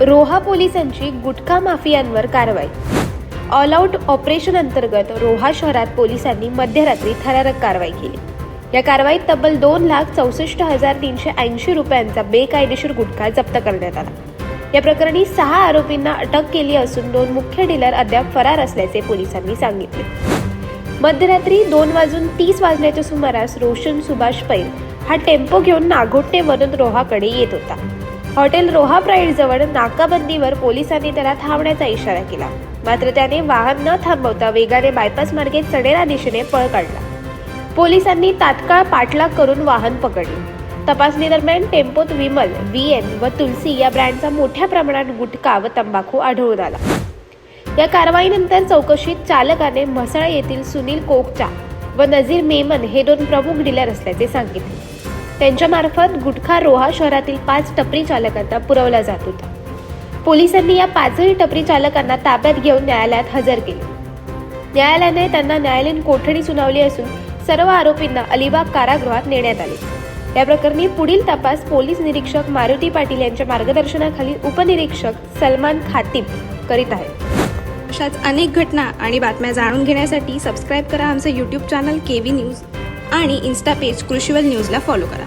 रोहा पोलिसांची गुटखा माफियांवर कारवाई. All out operation अंतर्गत रोहा शहरात पोलिसांनी मध्यरात्री थरारक कारवाई केली. या कारवाईत तब्बल दोन लाख चौसष्ट हजार तीनशे ऐंशी रुपयांचा बेकायदेशीर गुटखा जप्त करण्यात आला. या प्रकरणी सहा आरोपींना अटक केली असून दोन मुख्य डीलर अद्याप फरार असल्याचे पोलिसांनी सांगितले. मध्यरात्री दोन वाजून तीस वाजण्याच्या सुमारास रोशन सुभाष पैल हा टेम्पो घेऊन नागोटणेवरून रोहाकडे येत होता. हॉटेल रोहा प्राईड जवळ नाकाबंदीवर पोलिसांनी त्याला थांबण्याचा इशारा केला. मात्र त्याने वाहन न थांबवता वेगाने बायपास मार्गे चढेरा दिशेने पळ काढला. पोलिसांनी तात्काळ पाठलाग करून वाहन पकडले. तपासणी दरम्यान टेम्पोत विमल व्ही एन व तुलसी या ब्रँडचा मोठ्या प्रमाणात गुटखा व तंबाखू आढळून आला. या कारवाईनंतर चौकशीत चालकाने म्हसळा येथील सुनील कोकचा व नझीर मेमन हे दोन प्रमुख डीलर असल्याचे सांगितले. त्यांच्यामार्फत गुटखा रोहा शहरातील पाच टपरी चालकांना पुरवला जात होता. पोलिसांनी या पाचही टपरी चालकांना ताब्यात घेऊन न्यायालयात हजर केले. न्यायालयाने त्यांना न्यायालयीन कोठडी सुनावली असून सर्व आरोपींना अलिबाग कारागृहात नेण्यात आले. या प्रकरणी पुढील तपास पोलीस निरीक्षक मारुती पाटील यांच्या मार्गदर्शनाखाली उपनिरीक्षक सलमान खातीब करीत आहेत. अशाच अनेक घटना आणि बातम्या जाणून घेण्यासाठी सबस्क्राईब करा आमचं YouTube channel K V news आणि इन्स्टा पेज कृषीवल न्यूजला फॉलो करा.